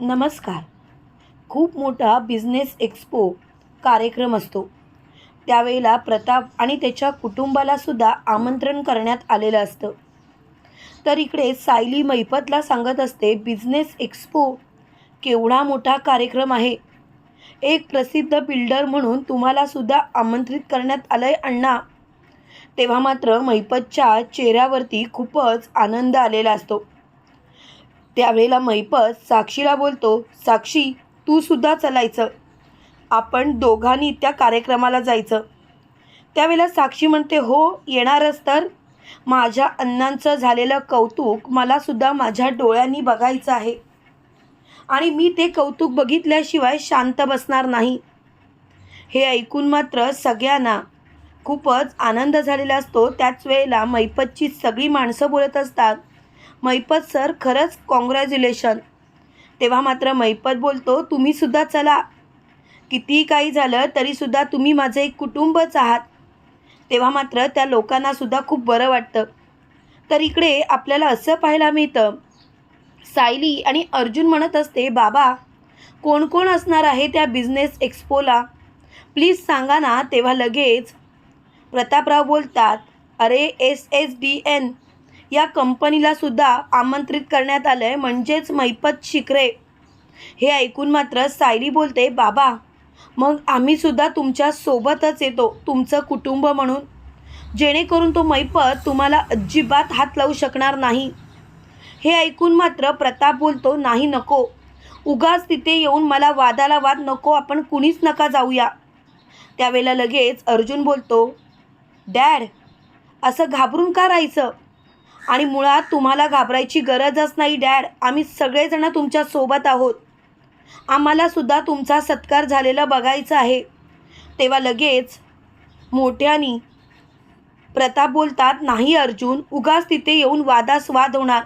नमस्कार. खूप मोठा बिझनेस एक्सपो कार्यक्रम असतो. त्यावेळेला प्रताप आणि त्याच्या कुटुंबालासुद्धा आमंत्रण करण्यात आलेलं असतं. तर इकडे सायली मैपतला सांगत असते बिझनेस एक्सपो केवढा मोठा कार्यक्रम आहे. एक प्रसिद्ध बिल्डर म्हणून तुम्हालासुद्धा आमंत्रित करण्यात आलं आहे अण्णा. तेव्हा मात्र मैपतच्या चेहऱ्यावरती खूपच आनंद आलेला असतो. त्यावेळेला मैपत साक्षीला बोलतो साक्षी तू सुद्धा चलायचं. आपण दोघांनी त्या कार्यक्रमाला जायचं. त्यावेळेला साक्षी म्हणते हो येणारच तर. माझ्या अण्णांचं झालेलं कौतुक मलासुद्धा माझ्या डोळ्यांनी बघायचं आहे. आणि मी ते कौतुक बघितल्याशिवाय शांत बसणार नाही. हे ऐकून मात्र सगळ्यांना खूपच आनंद झालेला असतो. त्याच वेळेला मैपतची सगळी माणसं बोलत असतात. मैपत सर खरंच कॉंग्रॅच्युलेशन तेव्हा मात्र मैपत बोलतो तुम्हीसुद्धा चला. कितीही काही झालं तरीसुद्धा तुम्ही माझं एक कुटुंबच आहात. तेव्हा मात्र त्या लोकांनासुद्धा खूप बरं वाटतं. तर इकडे आपल्याला असं पाहायला मिळतं. सायली आणि अर्जुन म्हणत असते बाबा कोण कोण असणार आहे त्या बिझनेस एक्सपोला प्लीज सांगा ना. तेव्हा लगेच प्रतापराव बोलतात अरे एस एस डी एन या कंपनीला सुद्धा आमंत्रित करण्यात आलं आहे म्हणजेच मैपत शिकरे हे ऐकून मात्र सायली बोलते बाबा मग आम्हीसुद्धा तुमच्या सोबतच येतो तुमचं कुटुंब म्हणून. जेणेकरून तो मैपत तुम्हाला अजिबात हात लावू शकणार नाही. हे ऐकून मात्र प्रताप बोलतो नाही नको. उगाच तिथे येऊन मला वादाला वाद नको आपण कुणीच नका जाऊया. त्यावेळेला लगेच अर्जुन बोलतो डॅड असं घाबरून का राहायचं? आणि मुळात तुम्हाला घाबरायची गरजच नाही डॅड. आम्ही सगळेजण तुमच्यासोबत आहोत. आम्हालासुद्धा तुमचा सत्कार झालेला बघायचा आहे. तेव्हा लगेच मोठ्यानी प्रताप बोलतात नाही अर्जुन उगाच तिथे येऊन वादास वाद होणार.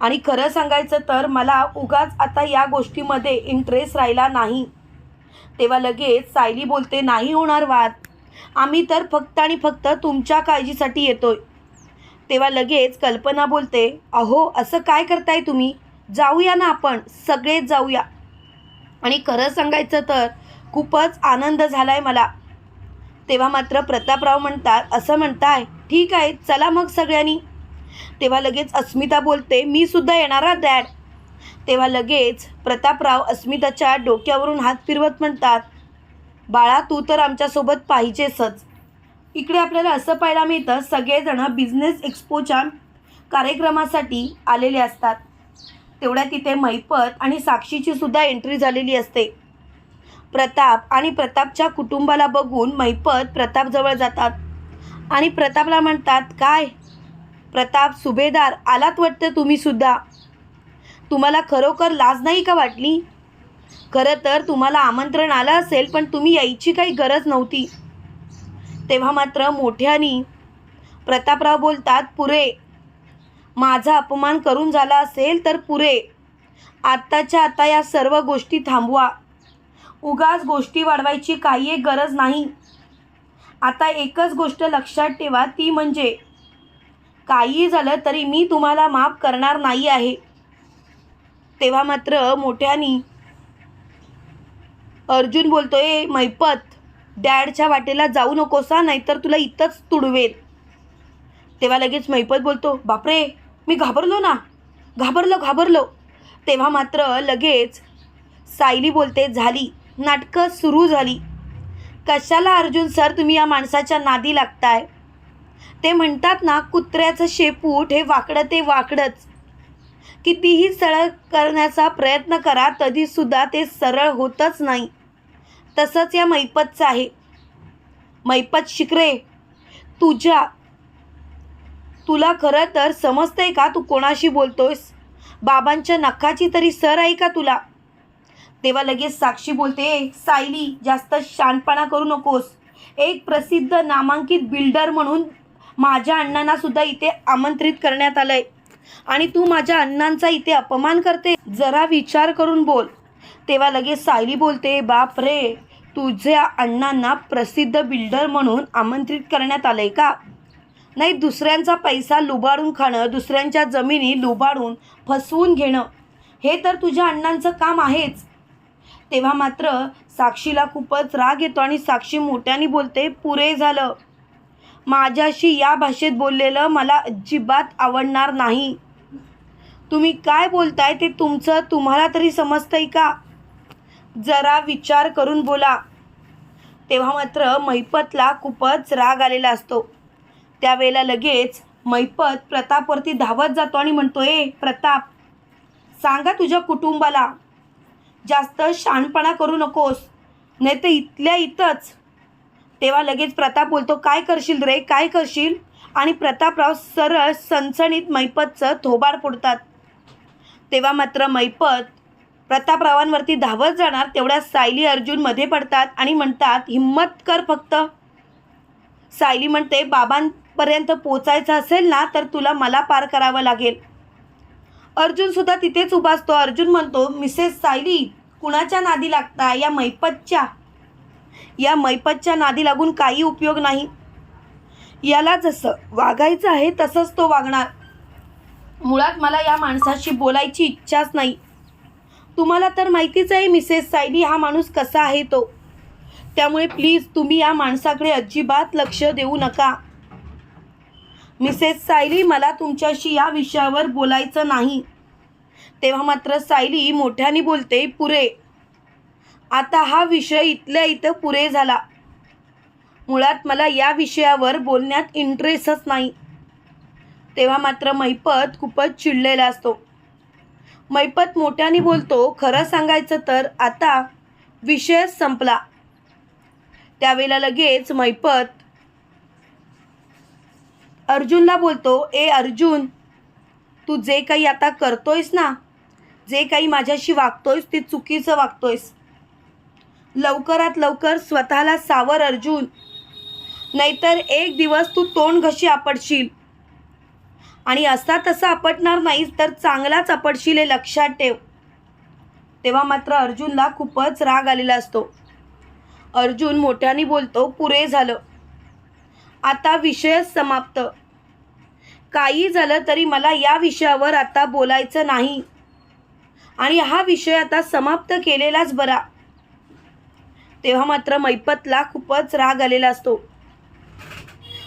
आणि खरं सांगायचं तर मला उगाच आता या गोष्टीमध्ये इंटरेस्ट राहिला नाही. तेव्हा लगेच सायली बोलते नाही होणार वाद. आम्ही तर फक्त आणि फक्त तुमच्या काळजीसाठी येतोय. तेव्हा लगेच कल्पना बोलते अहो असं काय करताय तुम्ही? जाऊया ना आपण सगळेच जाऊया. आणि खरं सांगायचं तर खूपच आनंद झाला आहे मला. तेव्हा मात्र प्रतापराव म्हणतात असं म्हणताय? ठीक आहे चला मग सगळ्यांनी. तेव्हा लगेच अस्मिता बोलते मी सुद्धा येणार हा डॅड. तेव्हा लगेच प्रतापराव अस्मिताच्या डोक्यावरून हात फिरवत म्हणतात बाळा तू तर आमच्यासोबत पाहिजेसच. इकडे आपल्याला असं पाहायला मिळतं सगळेजण बिझनेस एक्सपोच्या कार्यक्रमासाठी आलेले असतात. तेवढ्या तिथे मैपत आणि साक्षीची सुद्धा एंट्री झालेली असते. प्रताप आणि प्रतापच्या कुटुंबाला बघून मैपत प्रतापजवळ जातात. आणि प्रतापला म्हणतात काय? प्रताप सुभेदार आलात वाटतं तुम्हीसुद्धा तुम्हाला खरोखर लाज नाही का वाटली? खरं तर तुम्हाला आमंत्रण आलं असेल पण तुम्ही यायची काही गरज नव्हती. तेव्हा मात्र मोठ्यानी प्रतापराव बोलतात पुरे माझा अपमान करून झाला असेल तर पुरे. आत्ताच्या आता या सर्व गोष्टी थांबवा. उगाच गोष्टी वाढवायची काही एक गरज नाही. आता एकच गोष्ट लक्षात ठेवा ती म्हणजे काहीही झालं तरी मी तुम्हाला माफ करणार नाही आहे. तेव्हा मात्र मोठ्यानी अर्जुन बोलतोय मैपत डॅडच्या वाटेला जाऊ नकोस हा नाहीतर तुला इथंच तुडवेल तेव्हा लगेच मैपत बोलतो बापरे मी घाबरलो ना. घाबरलो घाबरलो. तेव्हा मात्र लगेच सायली बोलते झाली नाटकं सुरू झाली. कशाला अर्जुन सर तुम्ही या माणसाच्या नादी लागताय? ते म्हणतात ना कुत्र्याचं शेपूट हे वाकडं ते वाकडंच. कितीही सरळ करण्याचा प्रयत्न करा तरीसुद्धा ते सरळ होतच नाही. तसंच या मैपतचं आहे. मैपत शिकरे तुझ्या तुला खरं तर समजतंय का तू कोणाशी बोलतोयस? बाबांच्या नखाची तरी सर आहे का तुला? तेव्हा लगेच साक्षी बोलते सायली जास्त शानपणा करू नकोस. एक प्रसिद्ध नामांकित बिल्डर म्हणून माझ्या अण्णांना सुद्धा इथे आमंत्रित करण्यात आलंय. आणि तू माझ्या अण्णांचा इथे अपमान करते जरा विचार करून बोल. तेव्हा लगेच सायली बोलते बाप रे तुझ्या अण्णांना प्रसिद्ध बिल्डर म्हणून आमंत्रित करण्यात आलंय का? नाही दुसऱ्यांचा पैसा लुबाडून खाणं दुसऱ्यांच्या जमिनी लुबाडून फसवून घेणं हे तर तुझ्या अण्णांचं काम आहेच. तेव्हा मात्र साक्षीला खूपच राग येतो आणि साक्षी मोठ्याने बोलते पुरे झालं. माझ्याशी या भाषेत बोललेलं मला अजिबात आवडणार नाही. तुम्ही काय बोलताय ते तुमचं तुम्हाला तरी समजतंय का? जरा विचार करून बोला. तेव्हा मात्र मैपतला खूपच राग आलेला असतो. त्यावेळेला लगेच मैपत प्रतापवरती धावत जातो आणि म्हणतो ए प्रताप सांगा तुझ्या कुटुंबाला जास्त शानपणा करू नकोस नाही तर इथल्या इथंच. तेव्हा लगेच प्रताप बोलतो काय करशील रे काय करशील? आणि प्रतापराव सरळ सणसणीत मैपतचं थोबाड फोडतात. तेव्हा मात्र मैपत प्रतापरावांवरती धावत जाणार तेवढ्या सायली अर्जुनमध्ये पडतात आणि म्हणतात हिम्मत कर फक्त. सायली म्हणते बाबांपर्यंत पोचायचं असेल ना तर तुला मला पार करावं लागेल. अर्जुन सुद्धा तिथेच उभा असतो. अर्जुन म्हणतो मिसेस सायली कुणाच्या नादी लागता? या मैपतच्या. या मैपतच्या नादी लागून काही उपयोग नाही. याला जसं वागायचं आहे तसंच तो वागणार. मुळात मला या माणसाशी बोलायची इच्छाच नाही. तुम्हाला तर माहितीच आहे मिसेस सायली हा माणूस कसा आहे तो. त्यामुळे प्लीज तुम्ही या माणसाकडे अजिबात लक्ष देऊ नका. मिसेस सायली मला तुमच्याशी या विषयावर बोलायचं नाही. तेव्हा मात्र सायली मोठ्याने बोलते पुरे आता हा विषय इथल्या इथं पुरे झाला. मुळात मला या विषयावर बोलण्यात इंटरेस्टच नाही. तेव्हा मात्र मैपत खूपच चिडलेला असतो. मैपत मोठ्याने बोलतो खरं सांगायचं तर आता विषय संपला. त्यावेळेला लगेच मैपत अर्जुनला बोलतो ए अर्जुन तू जे काही आता करतोयस ना जे काही माझ्याशी वागतोयस ते चुकीचं वागतोयस. लवकरात लवकर स्वतःला सावर अर्जुन. नाहीतर एक दिवस तू तोंड घशी आपडशील आणि असा तसा आपटणार नाही तर चांगलाच आपटशील हे लक्षात ठेव. तेव्हा मात्र अर्जुनला खूपच राग आलेला असतो. अर्जुन मोठ्याने बोलतो पुरे झालं. आता विषयच समाप्त. काही झालं तरी मला या विषयावर आता बोलायचं नाही. आणि हा विषय आता समाप्त केलेलाच बरा. तेव्हा मात्र मैपतला खूपच राग आलेला असतो.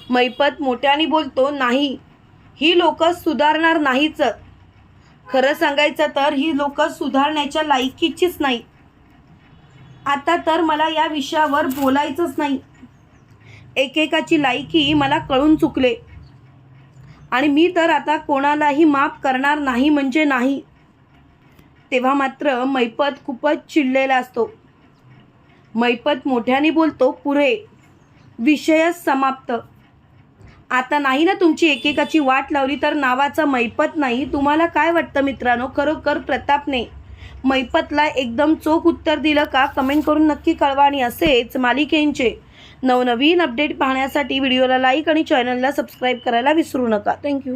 मैपत मोठ्याने बोलतो नाही. ही लोक सुधारणार नाहीच. खरं सांगायचं तर ही लोक सुधारण्याच्या लायकीचीच नाही. आता तर मला या विषयावर बोलायचंच नाही. एकेकाची लायकी मला कळून चुकले. आणि मी तर आता कोणालाही माफ करणार नाही म्हणजे नाही. तेव्हा मात्र मैपत खूपच चिडलेला असतो. मैपत मोठ्याने बोलतो पुरे विषय समाप्त. आता नाही ना तुमची एकेकाची वाट लावली तर नावाचा मैपत नाही? तुम्हाला काय वाटतं मित्रांनो? खरोखर प्रतापने मैपतला एकदम चोख उत्तर दिलं का? कमेंट करून नक्की कळवा आणि असेच मालिकेंचे नवनवीन अपडेट पाहण्यासाठी व्हिडिओला लाईक आणि चॅनलला सबस्क्राईब करायला विसरू नका. थँक्यू